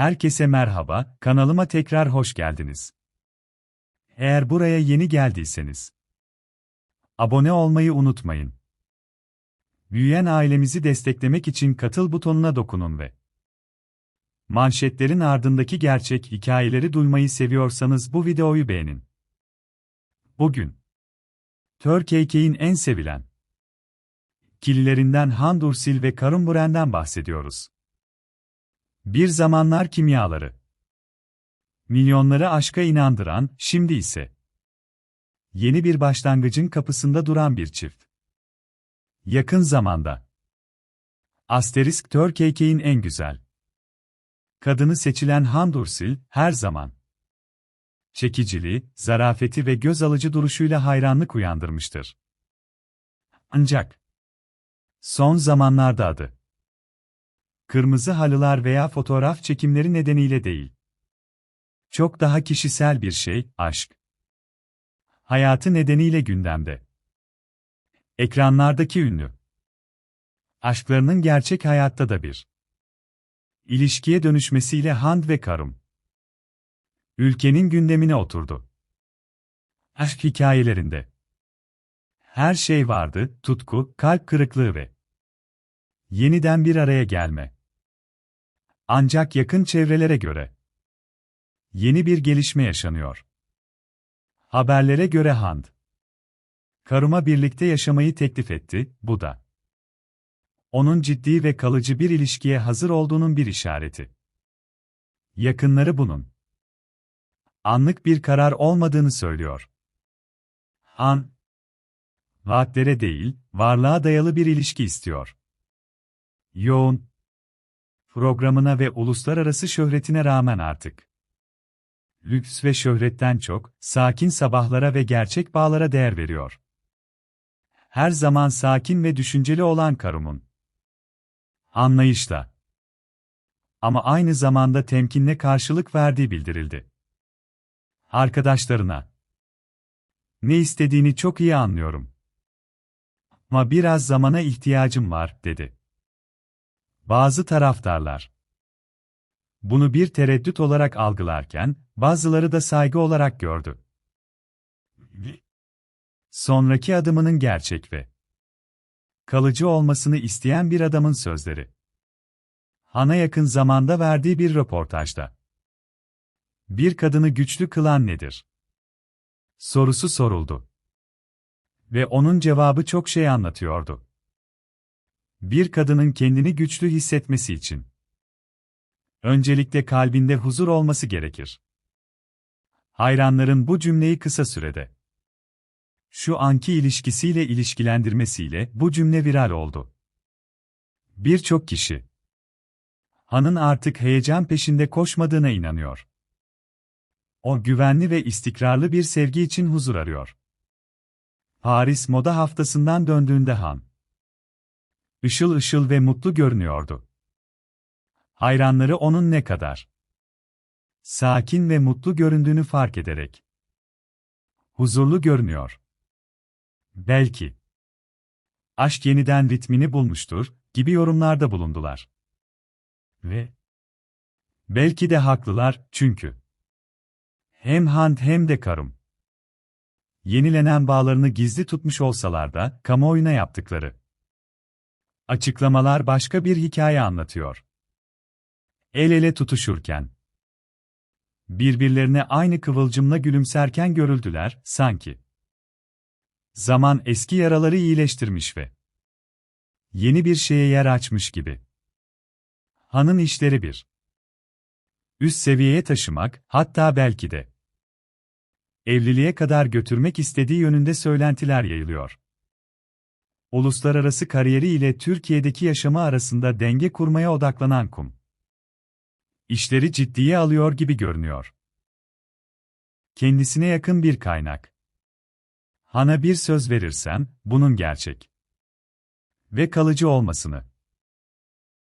Herkese merhaba, kanalıma tekrar hoş geldiniz. Eğer buraya yeni geldiyseniz, abone olmayı unutmayın. Büyüyen ailemizi desteklemek için katıl butonuna dokunun ve manşetlerin ardındaki gerçek hikayeleri duymayı seviyorsanız bu videoyu beğenin. Bugün, Türkiye'nin en sevilen kililerinden Handursil ve Karumburen'den bahsediyoruz. Bir zamanlar kimyaları. Milyonları aşka inandıran, şimdi ise yeni bir başlangıcın kapısında duran bir çift. Yakın zamanda Asterisk Türkiye'nin en güzel kadını seçilen Handursil, her zaman çekiciliği, zarafeti ve göz alıcı duruşuyla hayranlık uyandırmıştır. Ancak son zamanlarda adı kırmızı halılar veya fotoğraf çekimleri nedeniyle değil. Çok daha kişisel bir şey, aşk. Hayatı nedeniyle gündemde. Ekranlardaki ünlü. Aşklarının gerçek hayatta da bir. İlişkiye dönüşmesiyle Hand ve Karum. Ülkenin gündemine oturdu. Aşk hikayelerinde. Her şey vardı, tutku, kalp kırıklığı ve yeniden bir araya gelme. Ancak yakın çevrelere göre yeni bir gelişme yaşanıyor. Haberlere göre Hand Karum'a birlikte yaşamayı teklif etti, bu da onun ciddi ve kalıcı bir ilişkiye hazır olduğunun bir işareti. Yakınları bunun anlık bir karar olmadığını söylüyor. Han vaatlere değil, varlığa dayalı bir ilişki istiyor. Yoğun, programına ve uluslararası şöhretine rağmen artık. Lüks ve şöhretten çok, sakin sabahlara ve gerçek bağlara değer veriyor. Her zaman sakin ve düşünceli olan Karum'un. Anlayışla. Ama aynı zamanda temkinle karşılık verdiği bildirildi. Arkadaşlarına. Ne istediğini çok iyi anlıyorum. Ama biraz zamana ihtiyacım var, dedi. Bazı taraftarlar bunu bir tereddüt olarak algılarken, bazıları da saygı olarak gördü. Sonraki adımının gerçek ve kalıcı olmasını isteyen bir adamın sözleri. Han'a yakın zamanda verdiği bir röportajda. Bir kadını güçlü kılan nedir? Sorusu soruldu. Ve onun cevabı çok şey anlatıyordu. Bir kadının kendini güçlü hissetmesi için öncelikle kalbinde huzur olması gerekir. Hayranların bu cümleyi kısa sürede şu anki ilişkisiyle ilişkilendirmesiyle bu cümle viral oldu. Birçok kişi Han'ın artık heyecan peşinde koşmadığına inanıyor. O güvenli ve istikrarlı bir sevgi için huzur arıyor. Paris Moda Haftası'ndan döndüğünde Han ışıl ışıl ve mutlu görünüyordu. Hayranları onun ne kadar sakin ve mutlu göründüğünü fark ederek huzurlu görünüyor. Belki aşk yeniden ritmini bulmuştur gibi yorumlarda bulundular. Ve belki de haklılar çünkü hem Hand hem de Karım yenilenen bağlarını gizli tutmuş olsalar da kamuoyuna yaptıkları Açıklamalar başka bir hikaye anlatıyor. El ele tutuşurken, birbirlerine aynı kıvılcımla gülümserken görüldüler, sanki. Zaman eski yaraları iyileştirmiş ve yeni bir şeye yer açmış gibi. Hanın işleri bir. Üst seviyeye taşımak, hatta belki de evliliğe kadar götürmek istediği yönünde söylentiler yayılıyor uluslararası kariyeri ile Türkiye'deki yaşamı arasında denge kurmaya odaklanan Kum. İşleri ciddiye alıyor gibi görünüyor. Kendisine yakın bir kaynak. Han'a bir söz verirsem, bunun gerçek ve kalıcı olmasını